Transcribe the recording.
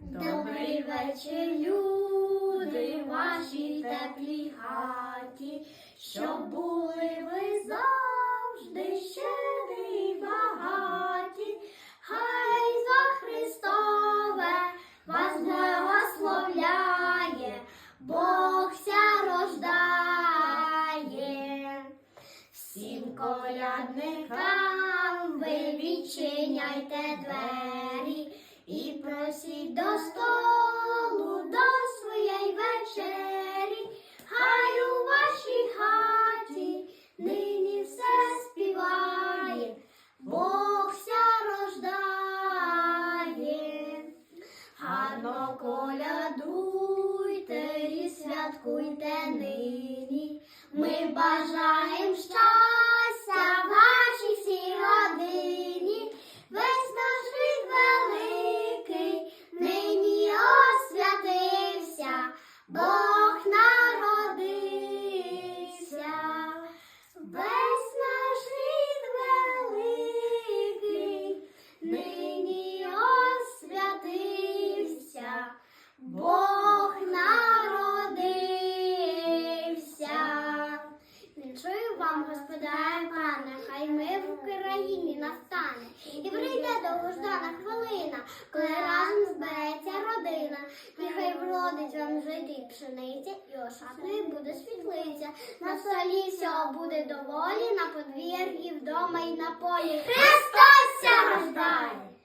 Добрий вечір, люди, в вашій теплій хаті, щоб були ви завжди щедрі й багаті, хай за Христове вас благословляє, Бог ся рождає. Всім колядникам ви відчиняйте двері і просіть до столу до своєї вечері. Хай у вашій хаті нині все співає, Бог ся рождає. Гарно колядуйте і святкуйте Бог народився. Весь наш рід великий нині освятився, Бог народився. Віншую вам, Господа пане, хай мир в Україні настане. І прийде довгождана хвилина, коли разом збереться пшениця, і ошатною буде світлиця. На столі всього буде доволі, на подвір'ї, вдома і на полі. Христос рождає!